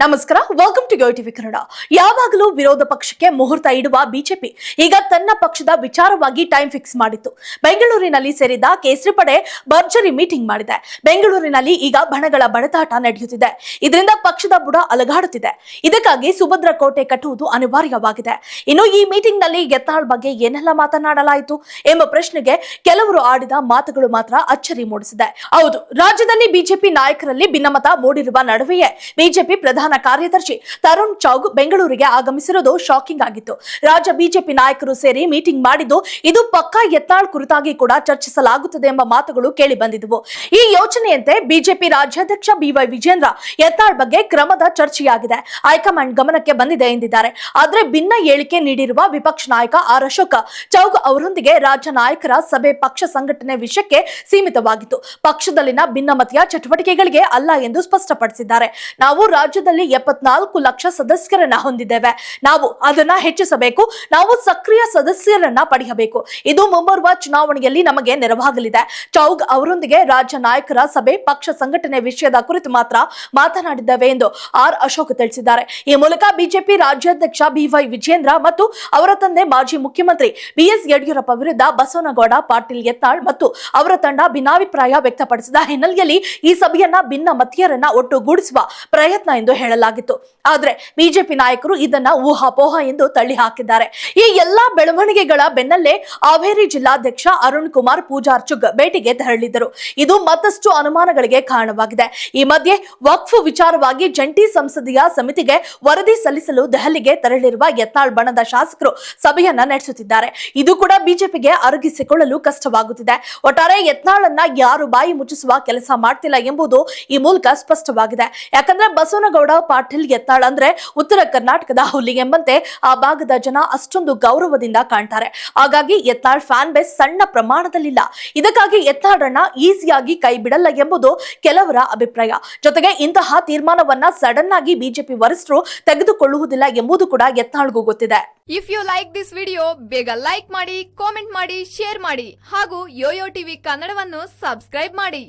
ನಮಸ್ಕಾರ welcome to TV Kannada. ಯಾವಾಗಲೂ ವಿರೋಧ ಪಕ್ಷಕ್ಕೆ ಮುಹೂರ್ತ ಇಡುವ ಬಿಜೆಪಿ ಈಗ ತನ್ನ ಪಕ್ಷದ ವಿಚಾರವಾಗಿ ಟೈಮ್ ಫಿಕ್ಸ್ ಮಾಡಿತ್ತು. ಬೆಂಗಳೂರಿನಲ್ಲಿ ಸೇರಿದ ಕೇಸರಿ ಪಡೆ ಭರ್ಜರಿ ಮೀಟಿಂಗ್ ಮಾಡಿದೆ. ಬೆಂಗಳೂರಿನಲ್ಲಿ ಈಗ ಬಣಗಳ ಬಡತಾಟ ನಡೆಯುತ್ತಿದೆ. ಇದರಿಂದ ಪಕ್ಷದ ಬುಡ ಅಲಗಾಡುತ್ತಿದೆ. ಇದಕ್ಕಾಗಿ ಸುಭದ್ರ ಕೋಟೆ ಕಟ್ಟುವುದು ಅನಿವಾರ್ಯವಾಗಿದೆ. ಇನ್ನು ಈ ಮೀಟಿಂಗ್ನಲ್ಲಿ ಎತ್ತಾಳ್ ಬಗ್ಗೆ ಏನೆಲ್ಲ ಮಾತನಾಡಲಾಯಿತು ಎಂಬ ಪ್ರಶ್ನೆಗೆ ಕೆಲವರು ಆಡಿದ ಮಾತುಗಳು ಮಾತ್ರ ಅಚ್ಚರಿ ಮೂಡಿಸಿದೆ. ಹೌದು, ರಾಜ್ಯದಲ್ಲಿ ಬಿಜೆಪಿ ನಾಯಕರಲ್ಲಿ ಭಿನ್ನಮತ ಮೂಡಿರುವ ನಡುವೆಯೇ ಬಿಜೆಪಿ ಪ್ರಧಾನ ಕಾರ್ಯದರ್ಶಿ ತರುಣ್ ಚೌಗ್ ಬೆಂಗಳೂರಿಗೆ ಆಗಮಿಸಿರುವುದು ಶಾಕಿಂಗ್ ಆಗಿತ್ತು. ರಾಜ್ಯ ಬಿಜೆಪಿ ನಾಯಕರು ಸೇರಿ ಮೀಟಿಂಗ್ ಮಾಡಿದ್ದು ಇದು ಪಕ್ಕಾ ಯತ್ನಾಳ್ ಕುರಿತಾಗಿ ಕೂಡ ಚರ್ಚಿಸಲಾಗುತ್ತದೆ ಎಂಬ ಮಾತುಗಳು ಕೇಳಿ ಬಂದಿದ್ದವು ಈ ಯೋಚನೆಯಂತೆ ಬಿಜೆಪಿ ರಾಜ್ಯಾಧ್ಯಕ್ಷ ಬಿವೈ ವಿಜೇಂದ್ರ ಯತ್ನಾಳ್ ಬಗ್ಗೆ ಕ್ರಮದ ಚರ್ಚೆಯಾಗಿದೆ. ಹೈಕಮಾಂಡ್ ಗಮನಕ್ಕೆ ಬಂದಿದೆ ಎಂದಿದ್ದಾರೆ. ಆದರೆ ಭಿನ್ನ ಹೇಳಿಕೆ ನೀಡಿರುವ ವಿಪಕ್ಷ ನಾಯಕ ಆರ್ ಅಶೋಕ ಚೌಗ್ ಅವರೊಂದಿಗೆ ರಾಜ್ಯ ನಾಯಕರ ಸಭೆ ಪಕ್ಷ ಸಂಘಟನೆ ವಿಷಯಕ್ಕೆ ಸೀಮಿತವಾಗಿತ್ತು. ಪಕ್ಷದಲ್ಲಿನ ಭಿನ್ನಮತೀಯ ಚಟುವಟಿಕೆಗಳಿಗೆ ಅಲ್ಲ ಎಂದು ಸ್ಪಷ್ಟಪಡಿಸಿದ್ದಾರೆ. ನಾವು ರಾಜ್ಯದಲ್ಲಿ ಎಪ್ಪತ್ನಾಲ್ಕು ಲಕ್ಷ ಸದಸ್ಯರನ್ನ ಹೊಂದಿದ್ದೇವೆ. ನಾವು ಅದನ್ನ ಹೆಚ್ಚಿಸಬೇಕು. ನಾವು ಸಕ್ರಿಯ ಸದಸ್ಯರನ್ನ ಪಡೆಯಬೇಕು. ಇದು ಮುಂಬರುವ ಚುನಾವಣೆಯಲ್ಲಿ ನಮಗೆ ನೆರವಾಗಲಿದೆ. ಚೌಗ್ ಅವರೊಂದಿಗೆ ರಾಜ್ಯ ನಾಯಕರ ಸಭೆ, ಪಕ್ಷ ಸಂಘಟನೆ ವಿಷಯದ ಕುರಿತು ಮಾತ್ರ ಮಾತನಾಡಿದ್ದೇವೆ ಎಂದು ಆರ್ ಅಶೋಕ್ ತಿಳಿಸಿದ್ದಾರೆ. ಈ ಮೂಲಕ ಬಿಜೆಪಿ ರಾಜ್ಯಾಧ್ಯಕ್ಷ ಬಿವೈ ವಿಜೇಂದ್ರ ಮತ್ತು ಅವರ ತಂದೆ ಮಾಜಿ ಮುಖ್ಯಮಂತ್ರಿ ಬಿಎಸ್ ಯಡಿಯೂರಪ್ಪ ವಿರುದ್ಧ ಬಸವನಗೌಡ, ಪಾಟೀಲ್ ಯತ್ನಾಳ್ ಮತ್ತು ಅವರ ತಂಡ ಭಿನ್ನಾಭಿಪ್ರಾಯ ವ್ಯಕ್ತಪಡಿಸಿದ ಹಿನ್ನೆಲೆಯಲ್ಲಿ ಈ ಸಭೆಯನ್ನ ಭಿನ್ನ ಮತೀಯರನ್ನ ಒಟ್ಟುಗೂಡಿಸುವ ಪ್ರಯತ್ನ ಎಂದು ಹೇಳಲಾಗಿತ್ತು. ಆದ್ರೆ ಬಿಜೆಪಿ ನಾಯಕರು ಇದನ್ನ ಊಹಾಪೋಹ ಎಂದು ತಳ್ಳಿ ಹಾಕಿದ್ದಾರೆ ಈ ಎಲ್ಲಾ ಬೆಳವಣಿಗೆಗಳ ಬೆನ್ನಲ್ಲೇ ಹಾವೇರಿ ಜಿಲ್ಲಾಧ್ಯಕ್ಷ ಅರುಣ್ ಕುಮಾರ್ ಪೂಜಾರ್ಚುಗ್ ಭೇಟಿಗೆ ತೆರಳಿದ್ದರು. ಇದು ಮತ್ತಷ್ಟು ಅನುಮಾನಗಳಿಗೆ ಕಾರಣವಾಗಿದೆ. ಈ ಮಧ್ಯೆ ವಕ್ಫ್ ವಿಚಾರವಾಗಿ ಜಂಟಿ ಸಂಸದೀಯ ಸಮಿತಿಗೆ ವರದಿ ಸಲ್ಲಿಸಲು ದೆಹಲಿಗೆ ತೆರಳಿರುವ ಯತ್ನಾಳ್ ಬಣದ ಶಾಸಕರು ಸಭೆಯನ್ನ ನಡೆಸುತ್ತಿದ್ದಾರೆ. ಇದು ಕೂಡ ಬಿಜೆಪಿಗೆ ಅರಗಿಸಿಕೊಳ್ಳಲು ಕಷ್ಟವಾಗುತ್ತಿದೆ. ಒಟ್ಟಾರೆ ಯತ್ನಾಳನ್ನ ಯಾರು ಬಾಯಿ ಮುಚ್ಚಿಸುವ ಕೆಲಸ ಮಾಡ್ತಿಲ್ಲ ಎಂಬುದು ಈ ಮೂಲಕ ಸ್ಪಷ್ಟವಾಗಿದೆ. ಯಾಕಂದ್ರೆ ಬಸವನಗೌಡ ಪಾಟೀಲ್ ಎತ್ತಾಳ ಅಂದ್ರೆ ಉತ್ತರ ಕರ್ನಾಟಕದ ಹುಲಿ ಎಂಬಂತೆ ಆ ಭಾಗದ ಜನ ಅಷ್ಟೊಂದು ಗೌರವದಿಂದ ಕಾಣ್ತಾರೆ. ಹಾಗಾಗಿ ಎತ್ತಾಳ್ ಫ್ಯಾನ್ ಬೇಸ್ ಸಣ್ಣ ಪ್ರಮಾಣದಲ್ಲಿಲ್ಲ. ಇದಕ್ಕಾಗಿ ಎತ್ತಾಳನ್ನ ಈಸಿಯಾಗಿ ಕೈ ಬಿಡಲ್ಲ ಎಂಬುದು ಕೆಲವರ ಅಭಿಪ್ರಾಯ. ಜೊತೆಗೆ ಇಂತಹ ತೀರ್ಮಾನವನ್ನ ಸಡನ್ ಆಗಿ ಬಿಜೆಪಿ ವರಿಷ್ಠರು ತೆಗೆದುಕೊಳ್ಳುವುದಿಲ್ಲ ಎಂಬುದು ಕೂಡ ಎತ್ತಾಳ್ಗೂ ಗೊತ್ತಿದೆ. If you like this video ಬೇಗ ಲೈಕ್ ಮಾಡಿ ಕಾಮೆಂಟ್ ಮಾಡಿ ಶೇರ್ ಮಾಡಿ ಹಾಗೂ ಯೋಯೋ ಟಿವಿ ಕನ್ನಡವನ್ನು ಸಬ್ಸ್ಕ್ರೈಬ್ ಮಾಡಿ.